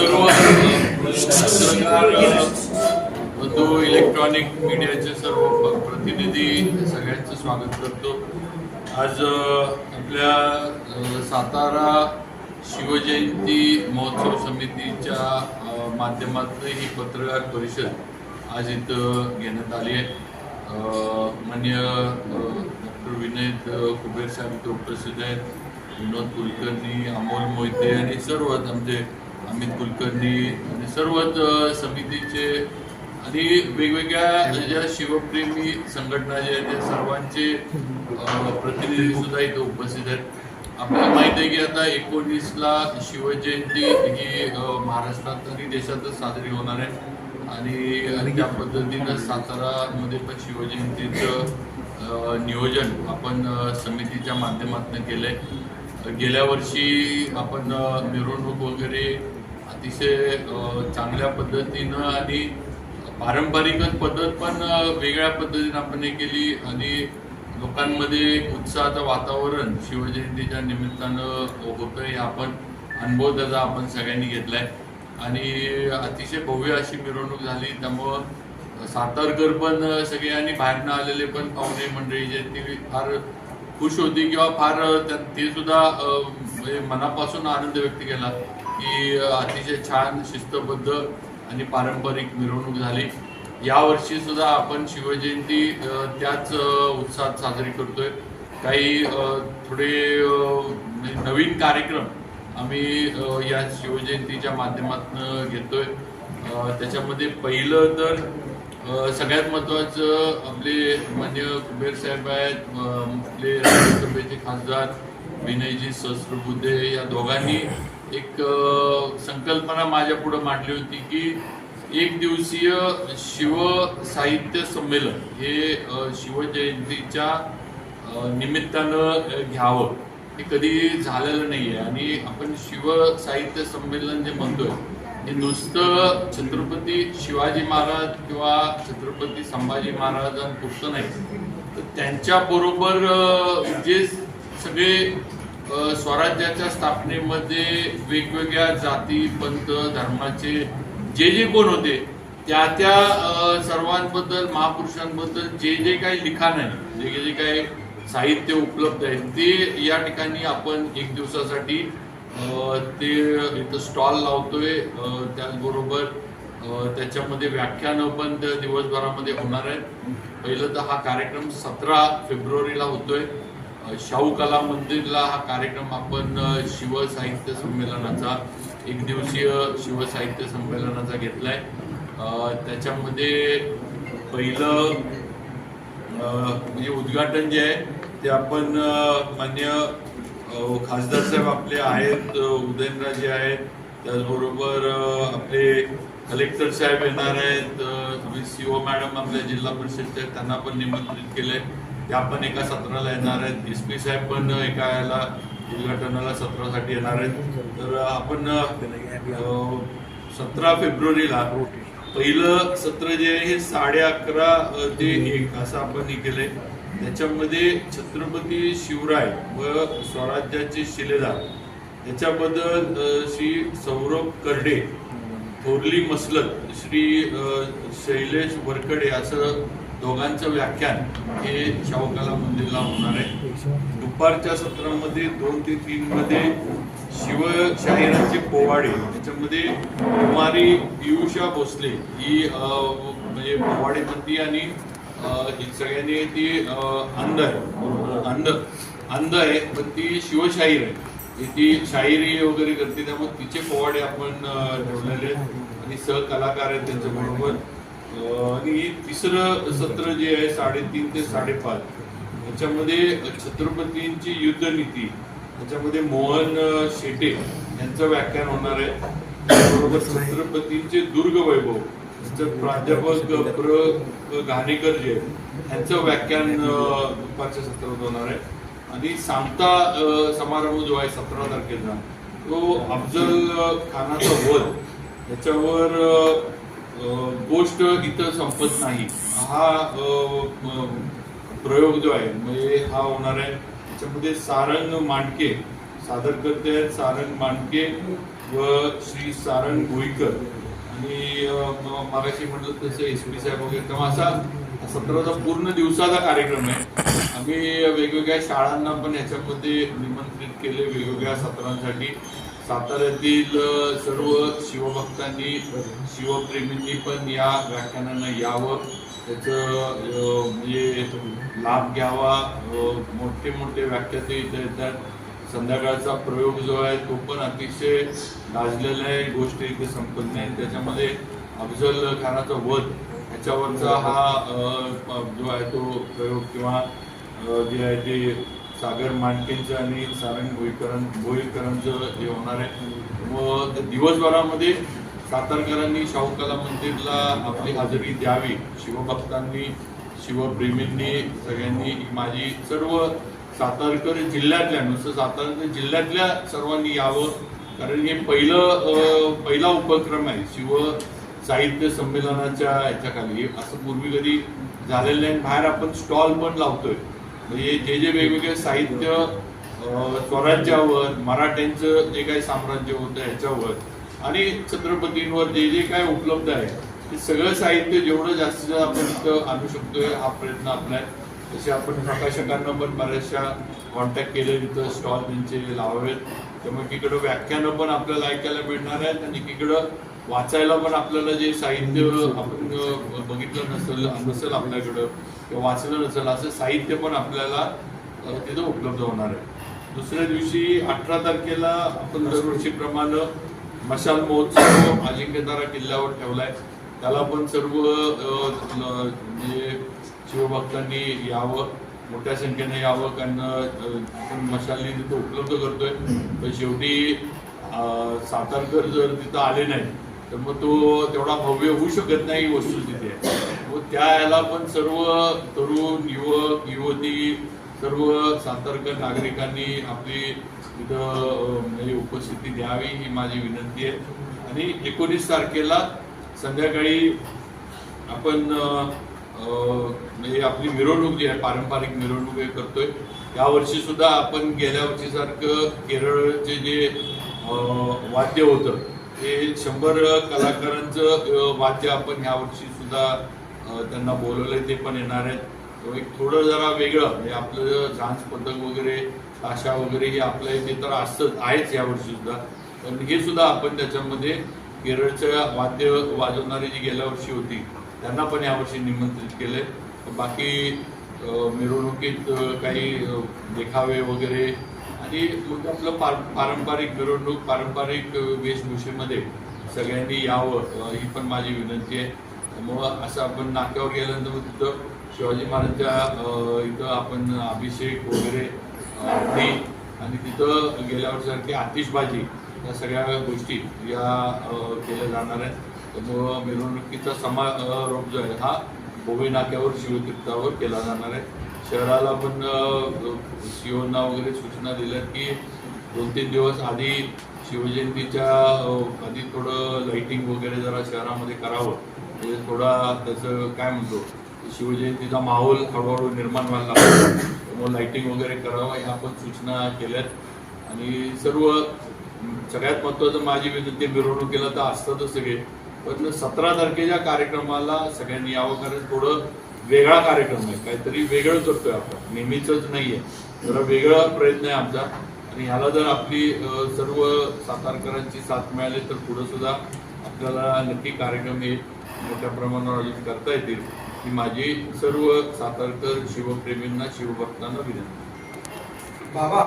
सर्व इलेक्ट्रॉनिक मीडियाचे सर्व प्रतिनिधी सगळ्यांचं स्वागत करतो. आज आपल्या सातारा शिवजयंती महोत्सव समितीच्या माध्यमातून ही पत्रकार परिषद आज इथं घेण्यात आली आहे. मान्य डॉक्टर विनय कुबेर साहेब इथं उपस्थित आहेत. विनोद कुलकर्णी अमोल मोहिते आणि सर्वच आमचे अमित कुलकर्णी आणि सर्वच समितीचे आणि वेगवेगळ्या ज्या शिवप्रेमी संघटना ज्या आहेत त्या सर्वांचे प्रतिनिधी सुद्धा इथे उपस्थित आहेत. आपल्याला माहीत आहे की आता एकोणीसला शिवजयंती ही महाराष्ट्रात आणि देशातच साजरी होणार आहे. आणि आणि त्या पद्धतीनं सातारामध्ये पण शिवजयंतीचं नियोजन आपण समितीच्या माध्यमातून केलंय. गेल्या वर्षी आपण मिरवणूक वगैरे अतिशय चांगल्या पद्धतीनं आणि पारंपरिकच पद्धत पण वेगळ्या पद्धतीनं आपण हे केली आणि लोकांमध्ये एक उत्साहाचं वातावरण शिवजयंतीच्या निमित्तानं होतं हे आपण अनुभव त्याचा आपण सगळ्यांनी घेतलाय. आणि अतिशय भव्य अशी मिरवणूक झाली. त्यामुळं सातारकर पण सगळे आणि बाहेरनं आलेले पण पाहुणे मंडळी जे ती फार खुश होती किंवा फार ते सुद्धा म्हणजे मनापासून आनंद व्यक्त केला. की अतिशय छान शिस्तबद्ध आणि पारंपरिक मिरवणूक झाली. यावर्षी सुद्धा आपण शिवजयंती त्याच उत्साहात साजरी करतोय. काही थोडे म्हणजे नवीन कार्यक्रम आम्ही या शिवजयंतीच्या माध्यमातून घेतोय. त्याच्यामध्ये पहिलं तर सगळ्यात महत्वाचं आपले मान्य कुबेर साहेब आहेत आपले राज्यसभेचे खासदार विनयजी सहस्रबुद्धे या दोघांनी एक संकल्पना माझ्या पुढे मांडली होती की एक दिवसीय शिव साहित्य संमेलन हे शिवजयंतीच्या निमित्तानं घ्यावं. हे कधी झालेलं नाही आहे आणि आपण शिव साहित्य संमेलन जे म्हणतोय हे नुसतं छत्रपती शिवाजी महाराज किंवा छत्रपती संभाजी महाराजांपुरतं नाही. तर त्यांच्या बरोबर जे सगळे स्वराज्याच्या स्थापनेमध्ये वेगवेगळ्या जाती पंथ धर्माचे जे जे कोण होते त्या त्या सर्वांबद्दल महापुरुषांबद्दल जे जे काही लिखाण आहे जे जे काही साहित्य उपलब्ध आहे ते या ठिकाणी आपण एक दिवसासाठी ते इथं स्टॉल लावतोय. त्याचबरोबर त्याच्यामध्ये व्याख्यानं पण दिवसभरामध्ये होणार आहेत. पहिलं तर हा कार्यक्रम सतरा फेब्रुवारीला होतोय. शाहू कला मंदिरला हा कार्यक्रम आपण शिवसाहित्य संमेलनाचा एक दिवसीय शिव साहित्य संमेलनाचा घेतलाय. आहे त्याच्यामध्ये पहिलं म्हणजे उद्घाटन जे आहे ते आपण मान्य खासदार साहेब आपले आहेत उदयनराजे आहेत त्याचबरोबर आपले कलेक्टर साहेब येणार आहेत सीओ मॅडम आपल्या जिल्हा परिषदच्या आहेत, त्यांना पण निमंत्रित केलंय. त्या आपण एका सत्राला येणार आहेत. एस पी साहेब पण एका याला उद्घाटनाला सत्रासाठी येणार आहेत. तर आपण सतरा फेब्रुवारीला पहिलं सत्र जे आहे हे साडे अकरा ते एक असं आपण हे केलंय. त्याच्यामध्ये छत्रपती शिवराय व स्वराज्याचे शिलेदार. त्याच्याबद्दल श्री सौरभ कर्डे थोरली मसलत श्री शैलेश वरकडे असं दोघांचं व्याख्यान हे शाहूकला मंदिरला होणार आहे. दुपारच्या सत्रामध्ये दोन ते तीन मध्ये शिवशाहिरांचे पोवाडे त्याच्यामध्ये कुमारी पियुषा भोसले ही म्हणजे पोवाडे म्हणती आणि ही सगळ्यांनी ती अंध आहे अंध अंध आहे पण ती शिवशाहीर आहे. ती- शाहिरी वगैरे करते त्यामुळे तिचे पोवाडे आपण ठेवलेले आहेत. आणि सहकलाकार आहेत त्यांच्याबरोबर आणि तिसरं सत्र जे आहे साडेतीन ते साडेपाच याच्यामध्ये छत्रपतींची युद्धनीती त्याच्यामध्ये मोहन शेटे यांचं व्याख्यान होणार आहे. त्याबरोबर छत्रपतींचे दुर्ग वैभव प्राध्यापक प्र घाणेकर जे यांचं व्याख्यान दुपारच्या सत्रात होणार आहे. आणि सांगता समारंभ जो आहे सतरा तारखेचा तो अफजल खानाचा वध याच्यावर गोष्ट इथं संपत नाही. हा प्रयोग जो आहे म्हणजे हा होणार आहे. त्याच्यामध्ये सारंग मांडके सादर करते आहेत सारंग मांडके व श्री सारंग गोईकर आणि मगाशी म्हणतो तसे म्हटलं तसं एस पी साहेब वगैरे. तेव्हा असा सत्राचा पूर्ण दिवसाचा कार्यक्रम आहे. आम्ही वेगवेगळ्या शाळांना पण याच्यामध्ये निमंत्रित केले वेगवेगळ्या सत्रांसाठी. साताऱ्यातील सर्व शिवभक्तांनी शिवप्रेमींनी पण या व्याख्यानांना यावं. त्याचं म्हणजे लाभ घ्यावा. मोठे मोठे व्याख्याते इथे येतात. संध्याकाळचा प्रयोग जो आहे तो पण अतिशय गाजलेला आहे. गोष्टी इथे संपत नाही. त्याच्यामध्ये अफजल खानाचा वध ह्याच्यावरचा हा जो आहे तो प्रयोग किंवा जे आहे ते सागर मांडकेंचं आणि सारंग भोईकरां भोईकरांचं हे होणार आहे. व त्या दिवसभरामध्ये सातारकरांनी शाहू कला मंदिरला आपली हजेरी द्यावी. शिवभक्तांनी शिवप्रेमींनी सगळ्यांनी माझी सर्व सातारकर जिल्ह्यातल्या नुसतं सातारकर जिल्ह्यातल्या सर्वांनी यावं. कारण हे पहिलं पहिला उपक्रम आहे. शिव साहित्य संमेलनाच्या याच्याखाली. असं पूर्वी कधी झालेलं नाही. बाहेर आपण स्टॉल पण लावतोय. म्हणजे जे जे वेगवेगळे साहित्य स्वराज्यावर मराठ्यांचं जे काही साम्राज्य होतं ह्याच्यावर आणि छत्रपतींवर जे जे काय उपलब्ध आहे ते सगळं साहित्य जेवढं जास्तीत जास्त आपण तिथं आणू शकतोय हा प्रयत्न आपला आहे तसे आपण प्रकाशकांना पण बऱ्याचशा कॉन्टॅक्ट केले तिथं स्टॉल त्यांचे लावावेत. त्यामुळे तिकडं व्याख्यानं पण आपल्याला ऐकायला मिळणार आहेत आणि तिकडं वाचायला पण आपल्याला जे साहित्य आपण बघितलं नसेल नसेल आपल्याकडं किंवा वाचलं नसेल असं साहित्य पण आपल्याला तिथं उपलब्ध होणार आहे. दुसऱ्या दिवशी अठरा तारखेला आपण दरवर्षीप्रमाणे मशाल महोत्सव अजिंक्यतारा किल्ल्यावर ठेवलाय. त्याला पण सर्व म्हणजे शिवभक्तांनी यावं मोठ्या संख्येने यावं कारण आपण मशाली तिथं उपलब्ध करतोय. तर शेवटी सातारकर जर तिथं आले नाही तर मग तो तेवढा भव्य होऊ शकत नाही वस्तू तिथे. मग त्या याला पण सर्व तरुण युवक युवती सर्व सातारकर नागरिकांनी आपली तिथं म्हणजे उपस्थिती द्यावी ही माझी विनंती आहे. आणि एकोणीस तारखेला संध्याकाळी आपण म्हणजे आपली मिरवणूक जी आहे पारंपरिक मिरवणूक हे करतोय. यावर्षी सुद्धा आपण गेल्या वर्षीसारखं केरळचे जे वाद्य होतं हे शंभर कलाकारांचं वाद्य आपण यावर्षी सुद्धा त्यांना बोलवलंय ते पण येणार आहेत. एक थोडं जरा वेगळं म्हणजे आपलं झांज पथक वगैरे ताशा वगैरे हे आपल्या इथे तर असतंच आहेच यावर्षी सुद्धा. पण हे सुद्धा आपण त्याच्यामध्ये केरळच्या वाद्य वाजवणारी जी गेल्या वर्षी होती त्यांना पण यावर्षी निमंत्रित केले बाकी मिरवणुकीत काही देखावे वगैरे की आपलं पार पारंपरिक मिरवणूक पारंपरिक वेशभूषेमध्ये सगळ्यांनी यावं ही पण माझी विनंती आहे. मग असं आपण नाक्यावर गेल्यानंतर मग तिथं शिवाजी महाराजांच्या इथं आपण अभिषेक वगैरे आणि तिथं गेल्यावर सारखी आतिषबाजी या सगळ्या गोष्टी या केल्या जाणार आहेत. त्यामुळं मिरवणुकीचा समारोप जो आहे हा भोवे नाक्यावर शिवतीर्थावर केला जाणार आहे. शहराला पण सीओना वगैरे सूचना दिल्यात की दोन तीन दिवस आधी शिवजयंतीच्या आधी थोडं लाईटिंग वगैरे जरा शहरामध्ये करावं. म्हणजे थोडा त्याचं काय म्हणतो शिवजयंतीचा माहोल हळूहळू निर्माण व्हायला लागला. त्यामुळे लाईटिंग वगैरे करावं ह्या पण सूचना केल्यात. आणि सर्व सगळ्यात महत्त्वाचं माझी विनंती मिरवणुकीला तर असतातच सगळे. पण सतरा तारखेच्या कार्यक्रमाला सगळ्यांनी यावं कारण थोडं वेगळा कार्यक्रम आहे काहीतरी वेगळं करतोय आपण. नेहमीच नाहीये. जरा वेगळा प्रयत्न आहे आमचा. आणि ह्याला जर आपली सर्व सातारकरांची साथ मिळाली तर पुढं सुद्धा आपल्याला नक्की कार्यक्रम हे मोठ्या प्रमाणावर आयोजित करता येतील. ही माझी सर्व सातारकर शिवप्रेमींना शिवभक्तांना विनंती. बाबा